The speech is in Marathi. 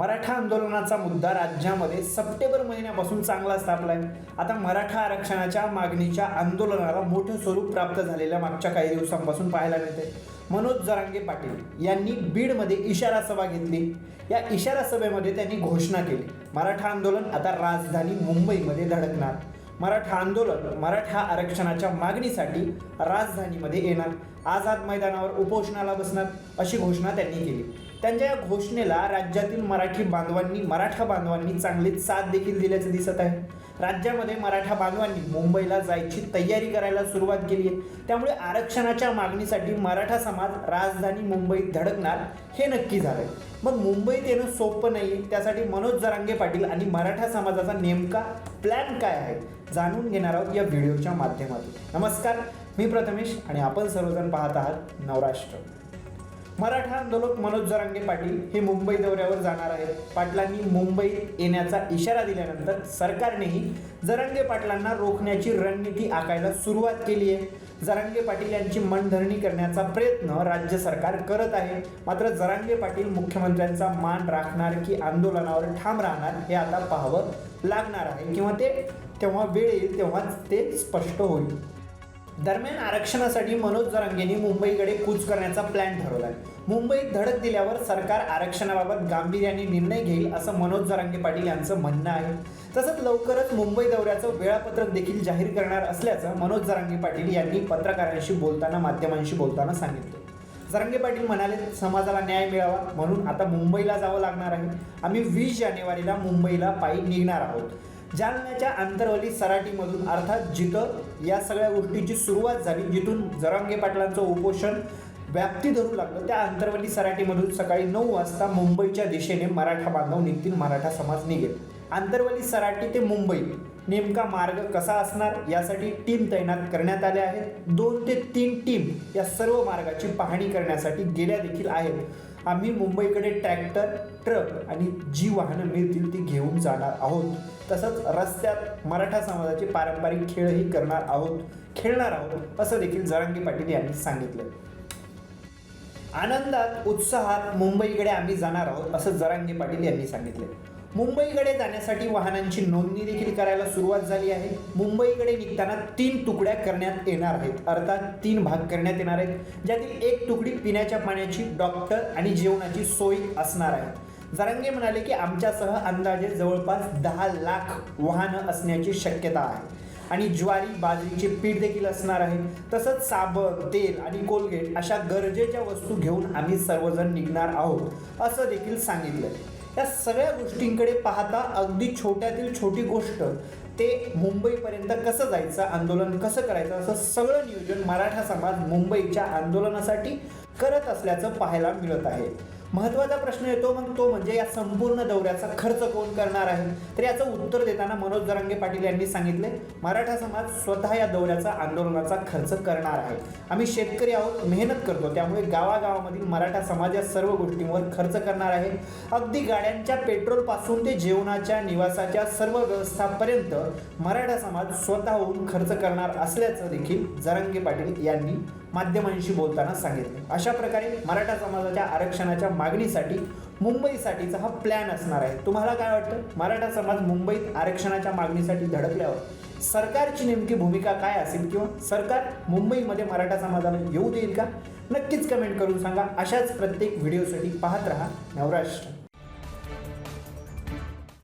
मराठा आंदोलनाचा मुद्दा राज्यामध्ये सप्टेंबर महिन्यापासून चांगला स्थापला आहे आता मराठा आरक्षणाच्या मागणीच्या आंदोलनाला मोठं स्वरूप प्राप्त झालेल्या मागच्या काही दिवसांपासून पाहायला मिळते मनोज जरांगे पाटील यांनी बीडमध्ये इशारा सभा घेतली. या इशारा सभेमध्ये त्यांनी घोषणा केली. मराठा आंदोलन आता राजधानी मुंबईमध्ये धडकणार. मराठा आंदोलन मराठा आरक्षणाच्या मागणीसाठी राजधानीमध्ये येणार. आझाद मैदानावर उपोषणाला बसणार अशी घोषणा त्यांनी केली. त्यांच्या या घोषणेला राज्यातील मराठी बांधवांनी मराठा बांधवांनी चांगलीच साथ देखील दिल्याचं दिसत आहे. राज्यामध्ये मराठा बांधवांनी मुंबईला जायची तयारी करायला सुरुवात केली आहे. त्यामुळे आरक्षणाच्या मागणीसाठी मराठा समाज राजधानी मुंबईत धडकणार हे नक्की झालंय. मग मुंबईत येणं सोपं नाही त्यासाठी मनोज जरांगे पाटील आणि मराठा समाजाचा नेमका प्लॅन काय आहे? जाणून घेणार आहोत या व्हिडिओच्या माध्यमातून. नमस्कार मी प्रथमेश आणि आपण सर्वजण पाहत आहात नवराष्ट्र. मराठा आंदोलक मनोज जरांगे पाटील हे मुंबई दौऱ्यावर जाणार आहेत. पाटलांनी मुंबईत येण्याचा इशारा दिल्यानंतर सरकारनेही जरांगे पाटलांना रोखण्याची रणनीती आखायला सुरुवात केली आहे. जरांगे पाटील यांची मनधरणी करण्याचा प्रयत्न राज्य सरकार करत आहे. मात्र जरांगे पाटील मुख्यमंत्र्यांचा मान राखणार की आंदोलनावर ठाम राहणार हे आता पाहावं लागणार आहे. किंवा ते तेव्हा वेळ येईल तेव्हाच ते स्पष्ट होईल. दरम्यान आरक्षणासाठी मनोज जरांगेंनी मुंबईकडे कूच करण्याचा प्लॅन ठरवलाय. मुंबईत धडक दिल्यावर सरकार आरक्षणाबाबत गांभीर्याने निर्णय घेईल असं मनोज जरांगे पाटील यांचं म्हणणं आहे. तसंच लवकरच मुंबई दौऱ्याचं वेळापत्रक देखील जाहीर करणार असल्याचं मनोज जरांगे पाटील यांनी पत्रकारांशी बोलताना माध्यमांशी बोलताना सांगितलं. जरांगे पाटील म्हणाले समाजाला न्याय मिळावा म्हणून आता मुंबईला जावं लागणार आहे. आम्ही वीस जानेवारीला मुंबईला पायी निघणार आहोत. जालन्याच्या आंतरवली सराटीमधून अर्थात जिथं या सगळ्या गोष्टींची सुरुवात झाली जिथून जरांगे पाटलांचं उपोषण व्याप्ती धरू लागलं त्या आंतरवली सराटीमधून सकाळी नऊ वाजता मुंबईच्या दिशेने मराठा बांधव निघतील मराठा समाज निघेल. आंतरवली सराटी ते मुंबई नेमका मार्ग कसा असणार यासाठी टीम तैनात करण्यात आल्या आहेत. दोन ते तीन टीम या सर्व मार्गाची पाहणी करण्यासाठी गेल्या देखील आहेत. आम्ही मुंबईकडे ट्रॅक्टर ट्रक आणि जी वाहनं मिळतील ती घेऊन जाणार आहोत. तसंच रस्त्यात मराठा समाजाचे पारंपरिक खेळही करणार आहोत खेळणार आहोत असं देखील जरांगी पाटील यांनी सांगितलं. आनंदात उत्साहात मुंबईकडे आम्ही जाणार आहोत असं जरांगे पाटील यांनी सांगितले. मुंबईकडे जाण्यासाठी वाहनांची नोंदणी देखील करायला सुरुवात झाली आहे. मुंबईकडे निघताना तीन तुकड्या करण्यात येणार आहेत. अर्थात तीन भाग करण्यात येणार आहेत. ज्यातील एक तुकडी पिण्याच्या पाण्याची डॉक्टर आणि जेवणाची सोय असणार आहे. जरांगे म्हणाले की आमच्यासह अंदाजे जवळपास दहा लाख वाहनं असण्याची शक्यता आहे. आणि ज्वारी बाजरीचे पीठ देखील असणार आहे. तसंच साबण तेल आणि कोलगेट अशा गरजेच्या वस्तू घेऊन आम्ही सर्वजण निघणार आहोत असं देखील सांगितलं या सगळ्या गोष्टींकडे पाहता अगदी छोट्यातील छोटी गोष्ट ते मुंबईपर्यंत कसं जायचं आंदोलन कसं करायचं असं सगळं नियोजन मराठा समाज मुंबईच्या आंदोलनासाठी करत असल्याचं पाहायला मिळत आहे. महत्त्वाचा प्रश्न येतो मग तो म्हणजे या संपूर्ण दौऱ्याचा खर्च कोण करणार आहे? तर याचं उत्तर देताना मनोज जरांगे पाटील यांनी सांगितले मराठा समाज स्वतः या दौऱ्याचा आंदोलनाचा खर्च करणार आहे. आम्ही शेतकरी आहोत मेहनत करतो त्यामुळे गावागावामधील मराठा समाज या सर्व गोष्टींवर खर्च करणार आहे. अगदी गाड्यांच्या पेट्रोलपासून ते जेवणाच्या निवासाच्या सर्व व्यवस्थापर्यंत मराठा समाज स्वतःहून खर्च करणार असल्याचं देखील जरांगे पाटील यांनी माध्यमांशी बोलताना सांगितले. अशा प्रकारे मराठा समाजाच्या आरक्षणाच्या मागणीसाठी मुंबईसाठीचा हा प्लॅन असणार आहे. तुम्हाला काय वाटतं? मराठा समाज मुंबईत आरक्षणाच्या मागणीसाठी धडकल्यावर सरकारची नेमकी भूमिका काय असेल किंवा सरकार मुंबईमध्ये मराठा समाजाला येऊ देईल का? नक्कीच कमेंट करून सांगा. अशाच प्रत्येक व्हिडिओसाठी पाहत राहा. नवराष्ट्र.